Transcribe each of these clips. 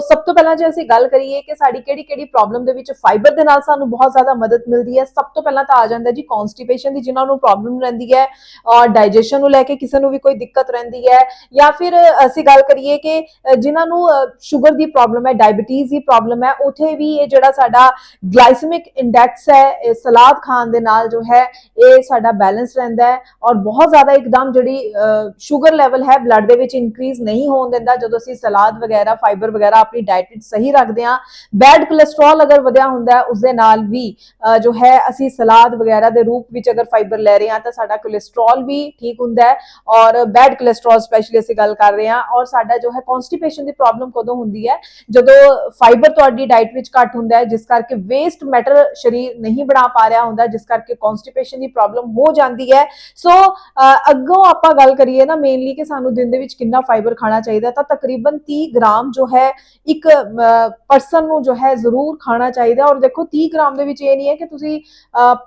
ਸਭ ਤੋਂ ਪਹਿਲਾਂ ਜੇ ਅਸੀਂ ਗੱਲ ਕਰੀਏ ਕਿ ਸਾਡੀ ਕਿਹੜੀ ਕਿਹੜੀ ਪ੍ਰੋਬਲਮ ਦੇ ਵਿੱਚ ਫਾਈਬਰ ਦੇ ਨਾਲ ਸਾਨੂੰ ਬਹੁਤ ਜ਼ਿਆਦਾ ਮਦਦ ਮਿਲਦੀ ਹੈ ਸਭ ਤੋਂ ਪਹਿਲਾਂ ਤਾਂ ਆ ਜਾਂਦਾ ਜੀ ਕਨਸਟੀਪੇਸ਼ਨ ਦੀ ਜਿਨ੍ਹਾਂ ਨੂੰ ਪ੍ਰੋਬਲਮ ਰਹਿੰਦੀ ਹੈ ਔਰ ਡਾਈਜੈਸ਼ਨ ਨੂੰ ਲੈ ਕੇ ਕਿਸੇ ਨੂੰ ਵੀ ਕੋਈ ਦਿੱਕਤ ਰਹਿੰਦੀ ਹੈ ਜਾਂ ਫਿਰ ਅਸੀਂ ਗੱਲ ਕਰੀਏ ਕਿ ਅ, ਜਿਨ੍ਹਾਂ ਨੂੰ ਸ਼ੂਗਰ ਦੀ ਪ੍ਰੋਬਲਮ ਹੈ ਡਾਇਬੀਟੀਜ਼ ਦੀ ਪ੍ਰੋਬਲਮ ਹੈ ਉਥੇ ਵੀ ਇਹ ਜਿਹੜਾ ਸਾਡਾ ਗਲਾਈਸੈਮਿਕ ਇੰਡੈਕਸ ਹੈ ਇਹ ਸਲਾਦ ਖਾਣ ਦੇ ਨਾਲ ਜੋ ਹੈ ਇਹ ਸਾਡਾ ਬੈਲੈਂਸ ਰਹਿੰਦਾ ਹੈ ਔਰ ਬਹੁਤ ਜ਼ਿਆਦਾ ਇੱਕਦਮ ਜਿਹੜੀ ਸ਼ੂਗਰ ਲੈਵਲ ਹੈ ਬਲੱਡ ਦੇ ਵਿੱਚ ਇਨਕਰੀਜ਼ ਨਹੀਂ ਹੋਣ ਦਿੰਦਾ ਜਦੋਂ ਅਸੀਂ ਸਲਾਦ ਵਗੈਰਾ ਫਾਈਬਰ ਵਗੈਰਾ ਆਪਣੀ ਡਾਈਟ ਵਿੱਚ ਸਹੀ ਰੱਖਦੇ ਹਾਂ। ਬੈਡ ਕੋਲੇਸਟ੍ਰੋਲ ਅਗਰ ਵਧਿਆ ਹੁੰਦਾ ਹੈ ਉਸ ਦੇ ਨਾਲ ਵੀ ਜੋ ਹੈ, ਅਸੀਂ ਸਲਾਦ ਵਗੈਰਾ ਦੇ ਰੂਪ ਵਿੱਚ ਅਗਰ ਫਾਈਬਰ ਲੈ ਰਹੇ ਹਾਂ, ਤਾਂ ਸਾਡਾ ਕੋਲੇਸਟ੍ਰੋਲ ਵੀ ਠੀਕ ਹੁੰਦਾ ਹੈ ਔਰ ਬੈਡ ਕੋਲੇਸਟ੍ਰੋਲ ਸਪੈਸ਼ਲੀ ਅਸੀਂ ਗੱਲ ਕਰ ਰਹੇ ਹਾਂ ਔਰ ਸਾਡਾ ਜੋ ਹੈ ਕਨਸਟੀਪੇਸ਼ਨ ਦੀ ਪ੍ਰੋਬਲਮ ਕਦੋਂ ਹੁੰਦੀ ਹੈ? ਜਦੋਂ ਫਾਈਬਰ ਤੁਹਾਡੀ ਡਾਈਟ ਵਿੱਚ ਘੱਟ ਹੁੰਦਾ ਹੈ, ਜਿਸ ਕਰਕੇ ਵੇਸਟ ਮੈਟਰ ਸਰੀਰ ਨਹੀਂ ਬਣਾ ਪਾ ਰਿਹਾ ਹੁੰਦਾ, ਜਿਸ ਕਰਕੇ ਕਨਸਟੀਪੇਸ਼ਨ ਦੀ ਪ੍ਰੋਬਲਮ ਹੋ ਜਾਂਦੀ ਹੈ। ਸੋ ਅੱਗੋਂ ਆਪਾਂ ਗੱਲ ਕਰੀਏ ਨਾ ਮੇਨਲੀ ਕਿ ਸਾਨੂੰ ਦਿਨ ਦੇ ਵਿੱਚ ਕਿੰਨਾ ਫਾਈਬਰ ਖਾਣਾ ਚਾਹੀਦਾ ਤਾਂ ਤਕਰੀਬਨ 30 ਗ੍ਰਾਮ ਜੋ ਹੈ ਇੱਕ ਪਰਸਨ ਨੂੰ ਜੋ ਹੈ ਜ਼ਰੂਰ ਖਾਣਾ ਚਾਹੀਦਾ ਔਰ ਦੇਖੋ 30 ਗ੍ਰਾਮ ਦੇ ਵਿੱਚ ਇਹ ਨਹੀਂ ਹੈ ਕਿ ਤੁਸੀਂ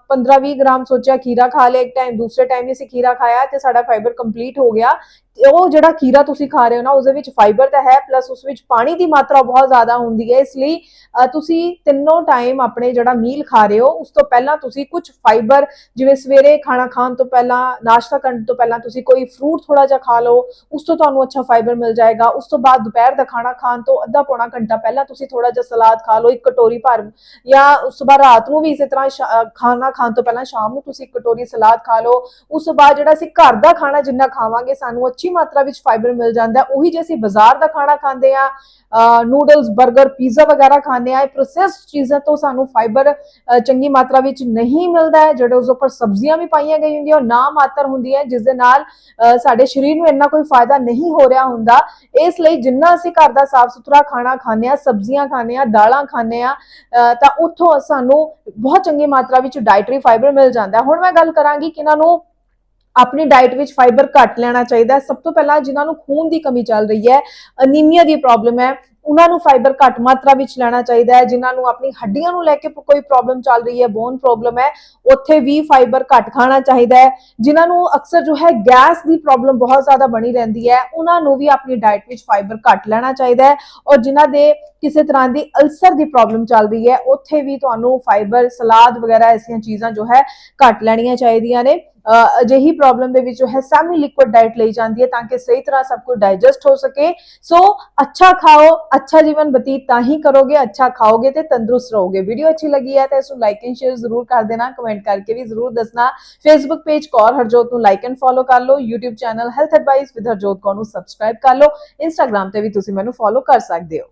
15-20 ਗ੍ਰਾਮ ਸੋਚਿਆ ਖੀਰਾ ਖਾ ਲਿਆ ਇੱਕ ਟਾਈਮ ਦੂਸਰੇ ਟਾਈਮ ਵੀ ਅਸੀਂ ਖੀਰਾ ਖਾਇਆ ਤੇ ਸਾਡਾ ਫਾਈਬਰ ਕੰਪਲੀਟ ਹੋ ਗਿਆ। ਉਹ ਜਿਹੜਾ ਖੀਰਾ ਤੁਸੀਂ ਖਾ ਰਹੇ ਹੋ ਨਾ ਉਹਦੇ ਵਿੱਚ ਫਾਈਬਰ ਤਾਂ ਹੈ ਪਲੱਸ ਉਸ ਵਿੱਚ ਪਾਣੀ ਦੀ ਮਾਤਰਾ ਬਹੁਤ ਜ਼ਿਆਦਾ ਹੁੰਦੀ ਹੈ। ਇਸ ਲਈ ਅ, ਤੁਸੀਂ ਤਿੰਨੋਂ ਟਾਈਮ ਆਪਣੇ ਜਿਹੜਾ ਮੀਲ ਖਾ ਰਹੇ ਹੋ ਉਸ ਤੋਂ ਪਹਿਲਾਂ ਤੁਸੀਂ ਕੁਝ ਫਾਈਬਰ ਜਿਵੇਂ ਸਵੇਰੇ ਖਾਣਾ ਖਾਣ ਤੋਂ ਪਹਿਲਾਂ ਨਾਸ਼ਤਾ ਕਰਨ ਤੋਂ ਪਹਿਲਾਂ ਤੁਸੀਂ ਕੋਈ ਫਰੂਟ ਥੋੜਾ ਜਿਹਾ ਖਾ ਲਓ ਉਸ ਤੋਂ ਤੁਹਾਨੂੰ ਅੱਛਾ ਫਾਈਬਰ ਮਿਲ ਜਾਏਗਾ। ਉਸ ਤੋਂ ਬਾਅਦ ਦੁਪਹਿਰ ਦਾ ਖਾਣਾ ਖਾਣ ਤੋਂ ਅੱਧਾ ਪੌਣਾ ਘੰਟਾ ਪਹਿਲਾਂ ਤੁਸੀਂ ਥੋੜਾ ਜਿਹਾ ਸਲਾਦ ਖਾ ਲਓ ਇੱਕ ਕਟੋਰੀ ਭਰ ਜਾਂ ਉਸ ਤੋਂ ਬਾਅਦ ਰਾਤ ਨੂੰ ਵੀ ਇਸੇ ਤਰ੍ਹਾਂ ਖਾਣਾ ਖਾਣ ਤੋਂ ਪਹਿਲਾਂ ਸ਼ਾਮ ਨੂੰ ਤੁਸੀਂ ਇੱਕ ਕਟੋਰੀ ਸਲਾਦ ਖਾ ਲਓ। ਉਸ ਤੋਂ ਬਾਅਦ ਜਿਹੜਾ ਅਸੀਂ ਘਰ ਦਾ ਖਾਣਾ ਜਿੰਨਾ ਖਾਵਾਂਗੇ ਸਾਨੂੰ ਅੱਛੀ ਮਾਤਰਾ ਵਿੱਚ ਫਾਈਬਰ ਮਿਲ ਜਾਂਦਾ ਉਹੀ ਜੇ ਅਸੀਂ ਬਾਜ਼ਾਰ ਦਾ ਖਾਣਾ ਖਾਂਦੇ ਆ ਨੂਡਲਸ 버ਗਰ ਪੀਜ਼ਾ ਵਗੈਰਾ ਖਾਂਦੇ ਆ ਇਹ ਪ੍ਰੋਸੈਸਡ ਚੀਜ਼ਾਂ ਤੋਂ ਸਾਨੂੰ ਫਾਈਬਰ ਚੰਗੀ ਮਾਤਰਾ ਵਿੱਚ ਨਹੀਂ ਮਿਲਦਾ ਹੈ। ਜਿਹੜੇ ਉਸ ਉੱਪਰ ਸਬਜ਼ੀਆਂ ਵੀ ਪਾਈਆਂ ਗਈਆਂ ਹੁੰਦੀਆਂ ਉਹ ਨਾ ਮਾਤਰ ਹੁੰਦੀਆਂ ਜਿਸ ਦੇ ਨਾਲ ਅ, ਸਾਡੇ ਸਰੀਰ ਨੂੰ ਇੰਨਾ ਕੋਈ ਫਾਇਦਾ ਨਹੀਂ ਹੋ ਰਿਹਾ ਹੁੰਦਾ। ਇਸ ਲਈ ਜਿੰਨਾ ਅਸੀਂ ਘਰ ਦਾ ਸਾਫ਼ ਸੁਥਰਾ ਖਾਣਾ ਖਾਂਦੇ ਆ ਸਬਜ਼ੀਆਂ ਖਾਂਦੇ ਆ ਦਾਲਾਂ ਖਾਂਦੇ ਆ ਅ, ਤਾਂ ਉੱਥੋਂ ਸਾਨੂੰ ਬਹੁਤ ਚੰਗੀ ਮਾਤਰਾ ਵਿੱਚ ਡਾਈਟਰੀ ਫਾਈਬਰ ਮਿਲ ਜਾਂਦਾ ਹੁਣ ਮੈਂ ਗੱਲ ਕਰਾਂਗੀ ਕਿ ਇਹਨਾਂ ਨੂੰ ਆਪਣੀ ਡਾਈਟ ਵਿੱਚ ਫਾਈਬਰ ਘੱਟ ਲੈਣਾ ਚਾਹੀਦਾ ਸਭ ਤੋਂ ਪਹਿਲਾਂ ਜਿਨ੍ਹਾਂ ਨੂੰ ਖੂਨ ਦੀ ਕਮੀ ਚੱਲ ਰਹੀ ਹੈ ਅਨੀਮੀਆ ਦੀ ਪ੍ਰੋਬਲਮ ਹੈ, ਉਹਨਾਂ ਨੂੰ ਫਾਈਬਰ ਘੱਟ ਮਾਤਰਾ ਵਿੱਚ ਲੈਣਾ ਚਾਹੀਦਾ ਹੈ। ਜਿਨ੍ਹਾਂ ਨੂੰ ਆਪਣੀ ਹੱਡੀਆਂ ਨੂੰ ਲੈ ਕੇ ਕੋਈ ਪ੍ਰੋਬਲਮ ਚੱਲ ਰਹੀ ਹੈ ਬੋਨ ਪ੍ਰੋਬਲਮ ਹੈ, ਉੱਥੇ ਵੀ ਫਾਈਬਰ ਘੱਟ ਖਾਣਾ ਚਾਹੀਦਾ ਹੈ। ਜਿਨ੍ਹਾਂ ਨੂੰ ਅਕਸਰ ਜੋ ਹੈ ਗੈਸ ਦੀ ਪ੍ਰੋਬਲਮ ਬਹੁਤ ਜ਼ਿਆਦਾ ਬਣੀ ਰਹਿੰਦੀ ਹੈ, ਉਹਨਾਂ ਨੂੰ ਵੀ ਆਪਣੀ ਡਾਈਟ ਵਿੱਚ ਫਾਈਬਰ ਘੱਟ ਲੈਣਾ ਚਾਹੀਦਾ ਹੈ। ਔਰ ਜਿਨ੍ਹਾਂ ਦੇ ਕਿਸੇ ਤਰ੍ਹਾਂ ਦੀ ਅਲਸਰ ਦੀ ਪ੍ਰੋਬਲਮ ਚੱਲ ਰਹੀ ਹੈ, ਉੱਥੇ ਵੀ ਤੁਹਾਨੂੰ ਫਾਈਬਰ ਸਲਾਦ ਵਗੈਰਾ ਐਸੀਆਂ ਚੀਜ਼ਾਂ ਜੋ ਹੈ ਘੱਟ ਲੈਣੀਆਂ ਚਾਹੀਦੀਆਂ ਨੇ। ਅਜਿਹੀ ਪ੍ਰੋਬਲਮ ਦੇ ਵਿੱਚ ਜੋ ਹੈ ਸੈਮੀ ਲਿਕੁਇਡ ਡਾਈਟ ਲਈ ਜਾਂਦੀ ਹੈ ਤਾਂ ਕਿ ਸਹੀ ਤਰ੍ਹਾਂ ਸਭ ਕੁਝ ਡਾਈਜੈਸਟ ਹੋ ਸਕੇ। ਸੋ ਅੱਛਾ ਖਾਓ, ਅੱਛਾ ਜੀਵਨ ਬਤੀਤ ਤਾਂ ਹੀ ਕਰੋਗੇ, ਅੱਛਾ ਖਾਓਗੇ ਤੇ ਤੰਦਰੁਸਤ ਰਹੋਗੇ। ਵੀਡੀਓ ਅੱਛੀ ਲੱਗੀ ਹੈ ਤਾਂ ਇਸ ਨੂੰ ਲਾਈਕ ਐਂਡ ਸ਼ੇਅਰ ਜ਼ਰੂਰ ਕਰ ਦੇਣਾ ਕਮੈਂਟ ਕਰਕੇ ਵੀ ਜ਼ਰੂਰ ਦੱਸਣਾ। ਫੇਸਬੁੱਕ ਪੇਜ ਕੌਰ ਹਰਜੋਤ ਨੂੰ ਲਾਈਕ ਐਂਡ ਫੋਲੋ ਕਰ ਲਓ, YouTube channel health advice with Harjot Kaur ਨੂੰ ਸਬਸਕ੍ਰਾਈਬ ਕਰ ਲਓ। Instagram ਤੇ ਵੀ ਤੁਸੀਂ ਮੈਨੂੰ ਫੋਲੋ ਕਰ ਸਕਦੇ ਹੋ।